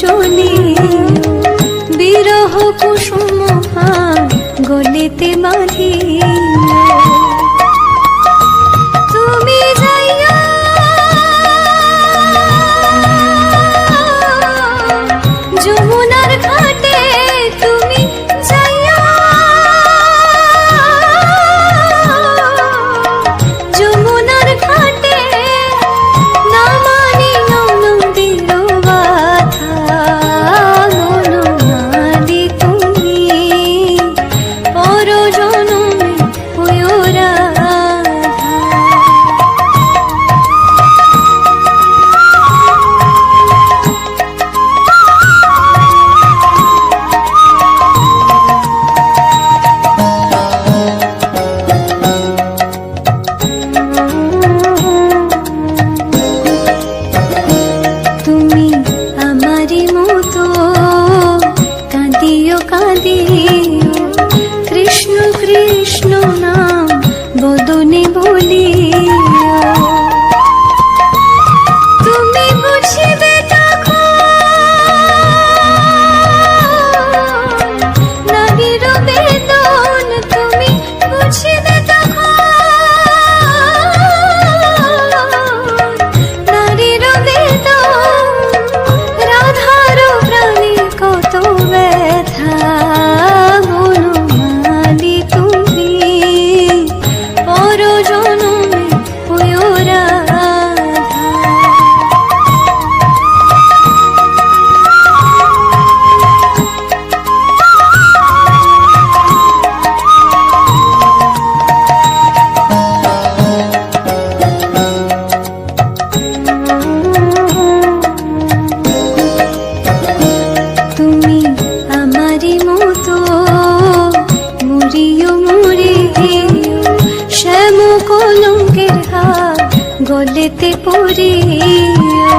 চলি বিরহ কুসুম গলিতে বাঁধি। কৃষ্ণ গলেতে পড়িও।